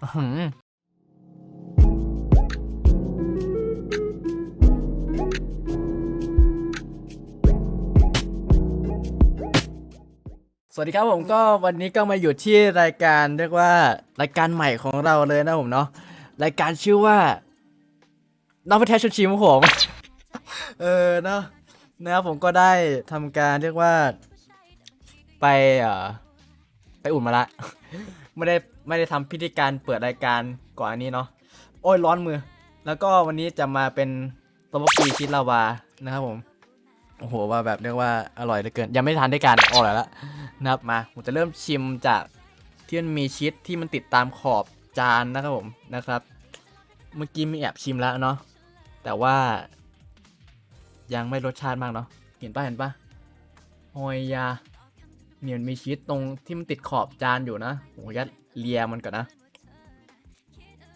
สวัสดีครับผมก็วันนี้ก็มาอยู่ที่รายการเรียกว่ารายการใหม่ของเราเลยนะผมเนาะรายการชื่อว่าน้องประเทศชชิมครับผมเออเนาะนะครับผมก็ได้ทำการเรียกว่า ไปเอ่อไปอุ่นมาละไม่ได้ ไม่ได้ทำพิธีการเปิดรายการก่อนอันนี้เนาะโอ้ยร้อนมือ แล้วก็วันนี้จะมาเป็นตบกีชิดลาวานะครับผมโอ้โหว่าแบบเรียกว่าอร่อยเหลือเกิน ยังไม่ทานด้วยกันอร่อยแล้วนะครับมาผมจะเริ่มชิมจากที่มันมีชีสที่มันติดตามขอบจานนะครับผมนะครับ เมื่อกี้มีแอบชิมแล้วเนาะแต่ว่า ยังไม่รสชาติมากเนาะเห็นปะเห็นปะโอยยา เนี่ยมันมีชีสตรงที่มันติดขอบจานอยู่นะโอ้ยัดเลียมันก่อนนะ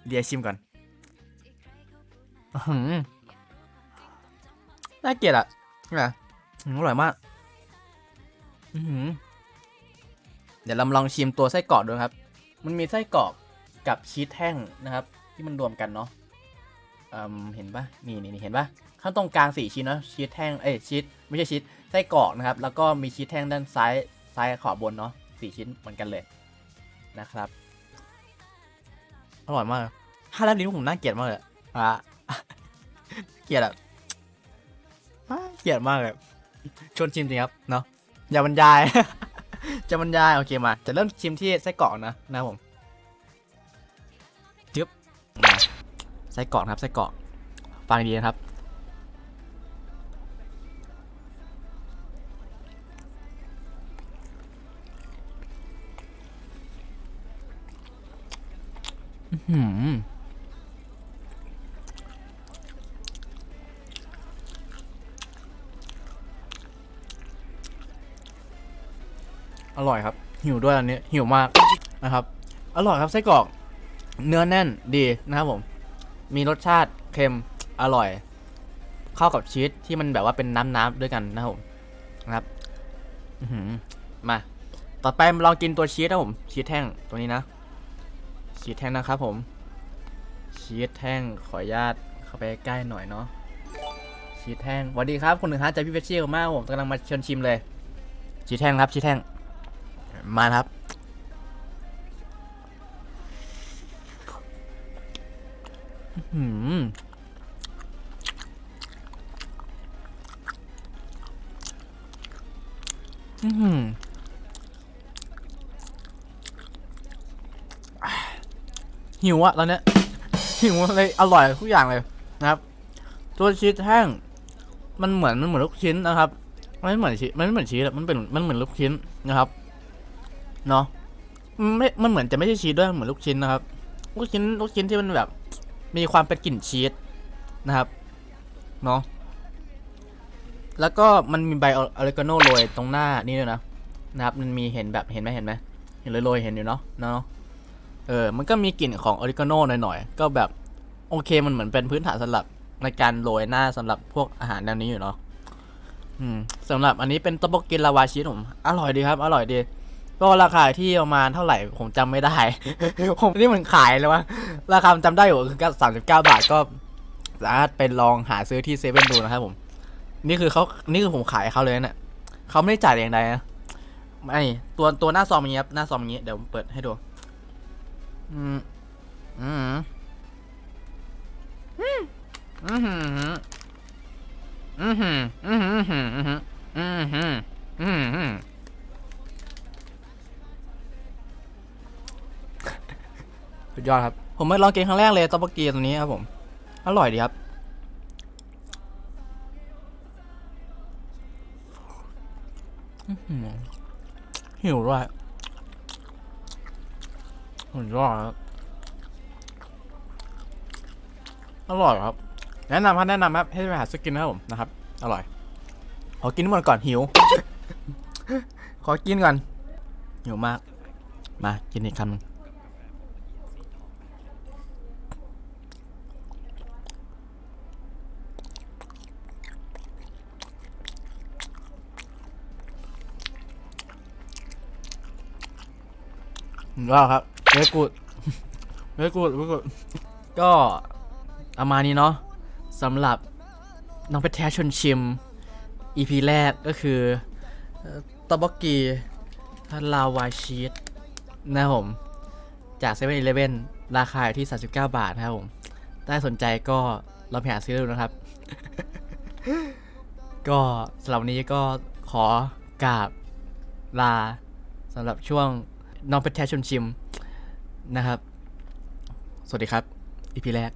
เลียชิมก่อนอื้อหือน่าเกลียดอะนะอื้อร่อยมากอือหือเดี๋ยวเราลองชิมตัวไส้กรอกดูครับ มันมีไส้กรอกกับชีสแห้งนะครับ ที่มันรวมกันเนาะอืมเห็นปะนี่นี่นี่เห็นปะข้างตรงกลางสี่ชิ้นเนาะชีสแห้งเอ้ยชีสไม่ใช่ชีสไส้กรอกนะครับ แล้วก็มีชีสแห้งด้านซ้าย ซ้ายขวาบนเนาะสี่ชิ้นเหมือนกันเลยนะครับอร่อยมากถ้าแล้วลิ้นผมน่าเกลียดมากเลยอะเกลียดอะเกลียดมากเลยชวนชิมจริงครับเนาะอย่าบรรยาย จะบรรยายโอเคมา จะเริ่มชิมที่ไส้กรอกนะนะผมจึ๊บไส้กรอกนะครับไส้กรอกฟังดีนะครับ อร่อยครับ หิวด้วยอันนี้ หิวมากนะครับ อร่อยครับไส้กรอก เนื้อแน่นดีนะครับผม มีรสชาติเค็มอร่อย เข้ากับชีสที่มันแบบว่าเป็นน้ำๆด้วยกันนะครับผมนะครับมา ต่อไปลองกินตัวชีสนะผมชีสแท่งตัวนี้นะ ชีสแท่งนะครับผมชีสแท่งขออนุญาตเข้าไปใกล้หน่อยเนาะชีสแท่งสวัสดีครับคุณหนึ่งฮะจากพี่เฟชชี่มากผมกำลังมาเชิญชิมเลยชีสแท่งครับชีสแท่งมาครับอื้อหืมอือหืออะ หิวอะตอนเนี้ยหิวเลยอร่อยทุกอย่างเลยนะครับ ตัวชีสแห้ง มันเหมือนมันเหมือนลูกชิ้นนะครับมันไม่เหมือนชีสมันไม่เหมือนชีสอะมันเป็นมันเหมือนลูกชิ้นนะครับเนาะมันไม่มันเหมือนจะไม่ใช่ชีสด้วยเหมือนลูกชิ้นนะครับ ลูกชิ้นลูกชิ้นที่มันแบบ มีความเป็นกลิ่นชีสนะครับเนาะแล้วก็มันมีใบออริกาโนโรยตรงหน้านี่ด้วยนะนะครับ มันมีเห็นแบบเห็นไหมเห็นไหมเห็นเลยโรยเห็นอยู่เนาะเนาะ เออ มันก็มีกลิ่นของออริกาโน่หน่อยๆ ก็แบบโอเคมันเหมือนเป็นพื้นฐานสำหรับในการโรยหน้าสำหรับพวกอาหารแนวนี้อยู่เนาะอืมสำหรับอันนี้เป็นตบกินลาวาชีสผมอร่อยดีครับ อร่อยดี ก็ราคาที่ประมาณเท่าไหร่ผมจำไม่ได้ ผมนี่มันขายเลยวะราคาจำได้อยู่คือสามสิบเก้าบาทก็สามารถไปลองหาซื้อที่เซเว่นดูนะครับผม นี่คือเขานี่คือผมขายเขาเลยนะเนี่ยเขาไม่ได้จ่ายอย่างใดนะไอตัวตัวหน้าซองอย่างเงี้ยครับหน้าซองอย่างเงี้ยเดี๋ยวผมเปิดให้ดู อืมอืมอืมอืมอืมอืมอืมอืมอืมอืมอืมอืมอืมสุดยอดครับ ผมมาลองกินครั้งแรกเลยต๊อกบกีตัวนี้ครับผม อร่อยดีครับ หิวด้วย สุดยอดครับอร่อยครับ แนะนำครับแนะนำครับให้ไปหาซื้อกินนะครับผมนะครับ อร่อย ขอกินหมดก่อนหิว ขอกินก่อนหิวมาก มากินอีกคำหนึ่งว้าครับ เนื้อกูด very good very good ก็ประมาณนี้เนาะสำหรับน้องเพชรแท้ชนชิม EP แรกก็คือตบกีลาวาชีสนะครับผม จาก7 e เ e ่ e อราคาอยู่ที่ 39 บาทนะครับผมถ้าสนใจก็ลองไปหาซื้อดูนะครับ ก็สำหรับวันนี้ก็ขอกราบลาสำหรับช่วงน้องเพชรแท้ชนชิม นะครับ สวัสดีครับ อีพีแรก